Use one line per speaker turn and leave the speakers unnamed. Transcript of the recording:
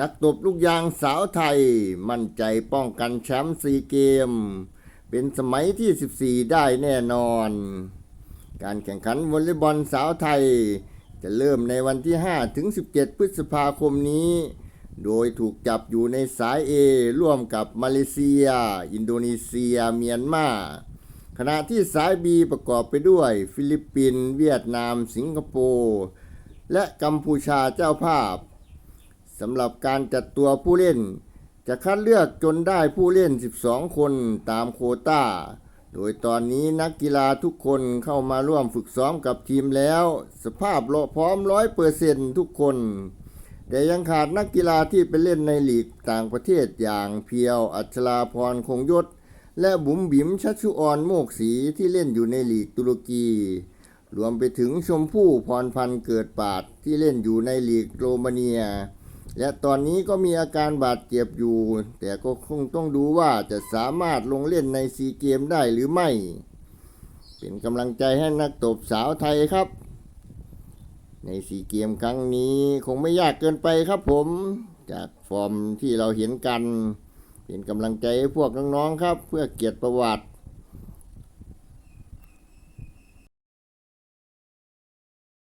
นักตบลูกยางสาวไทย มั่นใจป้องกันแชมป์ซีเกม เป็นสมัยที่ 14 ได้แน่นอน การแข่งขันวอลเลย์บอลสาวไทย จะเริ่มในวันที่ 5 ถึง 17 พฤษภาคมนี้ โดยถูกจับอยู่ในสาย A ร่วมกับมาเลเซีย อินโดนีเซีย เมียนมาขณะที่สาย B ประกอบไปด้วย ฟิลิปปินส์เวียดนาม สิงคโปร์ และกัมพูชาเจ้าภาพ สำหรับการจัดตัวผู้เล่น จะคัดเลือกจนได้ผู้เล่น 12 คนตามโควตา้า โดยตอนนี้นักกีฬาทุกคนเข้ามาร่วมฝึกซ้อมกับทีมแล้ว สภาพโลพร้อมร้อยเปอร์เซนทุกคน แต่ยังขาดนักกีฬาที่ไปเล่นในลีกต่างประเทศอย่างเพียวอัชราพรคงยศ และบุ๋มบิ๋มชัชชุออนโมกศรีที่เล่นอยู่ในลีกตุรกีรวมไปถึงชมพู่พรพันธ์เกิดปาดที่เล่นอยู่ในลีกโรมาเนีย และตอนนี้ก็มีอาการบาดเจ็บอยู่ แต่ก็คงต้องดูว่าจะสามารถลงเล่นในซีเกมได้หรือไม่ เป็นกำลังใจให้นักตบสาวไทยครับ ในซีเกมครั้งนี้คงไม่ยากเกินไปครับผม จากฟอร์มที่เราเห็นกัน เป็นกำลังใจให้พวกน้องๆครับ เพื่อเกียรติประวัติ